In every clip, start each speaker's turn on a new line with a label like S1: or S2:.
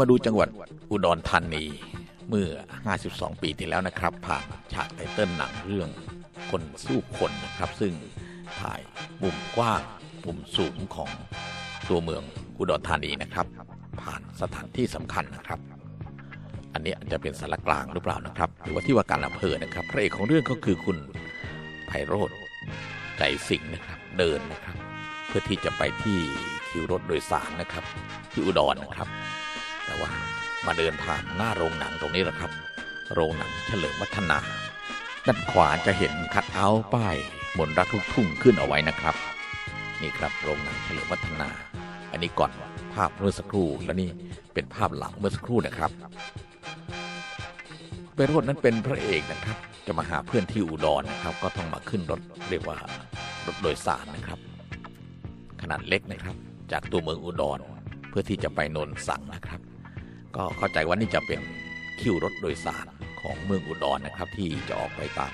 S1: มาดูจังหวัดอุดรธานีเมื่อ 52 ปีที่แล้วนะครับ ผ่านฉากไตเติ้ลหนังเรื่องคนสู้คนนะครับ ซึ่งถ่ายมุมกว้างมุมสูงของตัวเมืองอุดรธานีนะครับ ผ่านสถานที่สำคัญนะครับ อันนี้อาจจะเป็นสารกลางหรือเปล่านะครับ หรือว่าที่ว่าการอำเภอนะครับ พระเอกของเรื่องก็คือคุณไพโรธใจสิงห์นะครับ เดินนะครับ เพื่อที่จะไปที่คิวรถโดยสารนะครับ ที่อุดรนะครับ ว่า มาเดินผ่านหน้าโรงหนังตรงนี้แหละครับ โรงหนังเฉลิมวัฒนา ด้านขวาจะเห็นคัดเอาท์ป้ายมนตรักลูกทุ่งขึ้นเอาไว้นะครับ นี่ครับโรงหนังเฉลิมวัฒนา อันนี้ก่อนภาพเมื่อสักครู่และนี่เป็นภาพหลังเมื่อสักครู่นะครับเปโรดนั้นเป็นพระเอกนะครับ จะมาหาเพื่อนที่อุดรนะครับ ก็ต้องมาขึ้นรถเรียกว่ารถโดยสารนะครับ ขนาดเล็กนะครับ จากตัวเมืองอุดรเพื่อที่จะไปนนสังนะครับ ก็เข้าใจว่านี่จะเป็นคิวรถโดยสารของเมืองอุดรนะครับที่จะออกไปตาม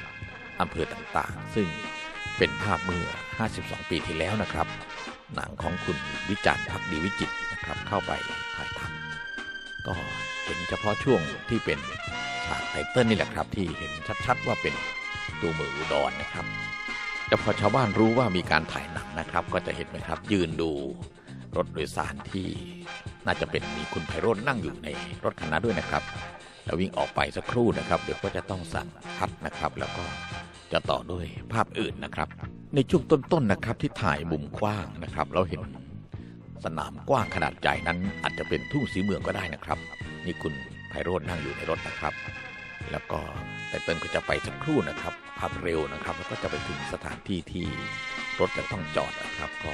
S1: อำเภอต่างๆ ซึ่งเป็นภาพเมื่อ 52 ปีที่แล้วนะครับ หนังของคุณวิจารณ์พักดีวิจิตนะครับเข้าไปถ่ายทำก็เห็นเฉพาะช่วงที่เป็นฉากไตเติ้ลนี่แหละครับ ที่เห็นชัดๆว่าเป็นตัวเมืองอุดรนะครับแต่พอชาวบ้านรู้ว่ามีการถ่ายหนังนะครับ ก็จะเห็นไหมครับ ยืนดูรถโดยสารที่ น่าจะเป็นมีคุณไพโรจน์นั่งอยู่ในรถคันนั้นด้วยนะครับแล้ววิ่งออกไปสักครู่นะครับ เดี๋ยวก็จะต้องสั่งพัดนะครับ แล้วก็จะต่อด้วยภาพอื่นนะครับ ในช่วงต้นๆนะครับที่ถ่ายมุมกว้างนะครับ เราเห็นสนามกว้างขนาดใหญ่นั้น อาจจะเป็นทุ่งสีเมืองก็ได้นะครับนี่คุณไพโรจน์นั่งอยู่ในรถนะครับ แล้วก็ไตเติ้ลก็จะไปสักครู่นะครับภาพเร็วนะครับ แล้วก็จะไปถึงสถานที่ที่รถจะต้องจอดนะครับ ก็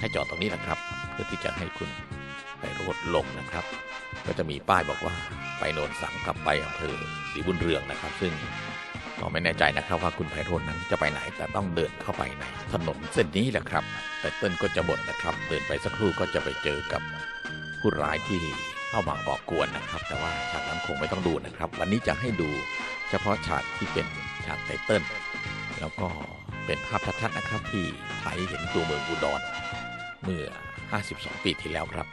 S1: ให้จอดตรงนี้นะครับ เพื่อที่จะให้คุณ ไปรถลงนะครับ ก็จะมีป้ายบอกว่าไปโนนสังกับไปอำเภอศรีบุญเรืองนะครับ ซึ่งก็ไม่แน่ใจนะครับว่าคุณไพโรจน์นั้นจะไปไหน แต่ต้องเดินเข้าไปในถนนเส้นนี้แหละครับ แต่เติ้ลก็จะบ่นนะครับ เดินไปสักครู่ก็จะไปเจอกับผู้ร้ายที่เข้ามาก่อกวนนะครับ แต่ว่าฉากนั้นคงไม่ต้องดูนะครับ วันนี้จะให้ดูเฉพาะฉากที่เป็นฉากไตเติ้ลแล้วก็เป็นภาพชัดๆนะครับที่ถ่ายเห็นตัวเมืองอุดรเมื่อ 52 ปีที่แล้วครับ